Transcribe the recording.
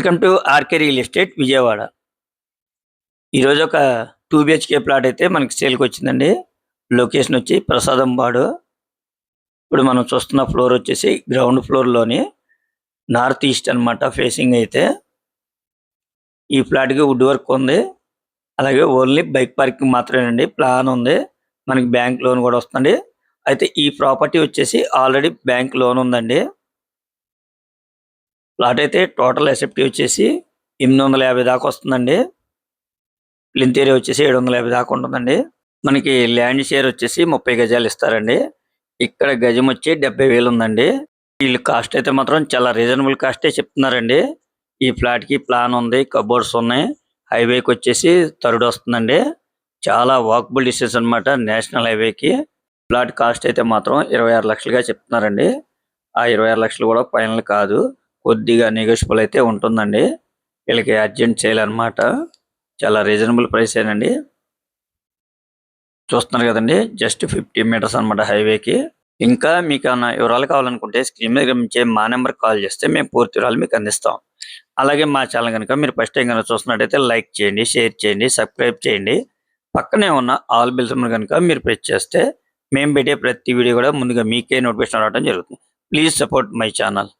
Welcome to RK real estate Vijayawada. ఈరోజు ఒక two BHK plot అయితే మనకి సేల్కి వచ్చిందండి. లొకేషన్ వచ్చి ప్రసాదం బాడు ఇప్పుడు మనం చూస్తున్న ఫ్లోర్ వచ్చేసి గ్రౌండ్ ఫ్లోర్లోని నార్త్ ఈస్ట్ అనమాట ఫేసింగ్ అయితే. ఈ ఫ్లాట్కి వుడ్ వర్క్ ఉంది. అలాగే ఓన్లీ బైక్ పార్కింగ్ మాత్రమేనండి. ప్లాన్ ఉంది. మనకి బ్యాంక్ లోన్ కూడా వస్తుంది అయితే ఈ ప్రాపర్టీ వచ్చేసి ఆల్రెడీ బ్యాంక్ లోన్ ఉందండి. ప్లాట్ అయితే టోటల్ ఎసెప్టివ్ వచ్చేసి ఎనిమిది వందల యాభై దాకా వస్తుందండి. ప్లింత్ ఏరియా వచ్చేసి ఏడు వందల యాభై దాకా ఉంటుందండి. మనకి ల్యాండ్ షేర్ వచ్చేసి ముప్పై గజాలు ఇస్తారండి. ఇక్కడ గజం వచ్చి డెబ్బై వేలు ఉందండి. వీళ్ళు కాస్ట్ అయితే మాత్రం చాలా రీజనబుల్ కాస్టే చెప్తున్నారండి. ఈ ఫ్లాట్కి ప్లాన్ ఉంది కబోర్డ్స్ ఉన్నాయి. హైవేకి వచ్చేసి థర్డ్ వస్తుందండి. చాలా వాకబుల్ డిస్టెన్స్ అన్నమాట నేషనల్ హైవేకి ఫ్లాట్ కాస్ట్ అయితే మాత్రం ఇరవై ఆరు లక్షలుగా చెప్తున్నారండి. ఆ ఇరవై ఆరు లక్షలు కూడా ఫైనల్ కాదు. కొద్దిగా నెగోషియబుల్ అయితే ఉంటుందండి. వీళ్ళకి అర్జెంట్ చేయాలన్నమాట. చాలా రీజనబుల్ ప్రైస్ ఏనండి. చూస్తున్నారు కదండి జస్ట్ ఫిఫ్టీ మీటర్స్ అన్నమాట హైవేకి ఇంకా మీకు ఏమైనా వివరాలు కావాలనుకుంటే స్క్రీన్ మీద గమనించే మా నెంబర్ కాల్ చేస్తే మేము పూర్తి వివరాలు మీకు అందిస్తాం. అలాగే మా ఛానల్ కనుక మీరు ఫస్ట్ టైం కనుక చూస్తున్నట్టయితే లైక్ చేయండి షేర్ చేయండి సబ్స్క్రైబ్ చేయండి. పక్కనే ఉన్న ఆల్ బిల్స్ కనుక మీరు ప్రెస్ చేస్తే మేము పెట్టే ప్రతి వీడియో కూడా ముందుగా మీకే నోటిఫికేషన్ రావడం జరుగుతుంది. Please support my channel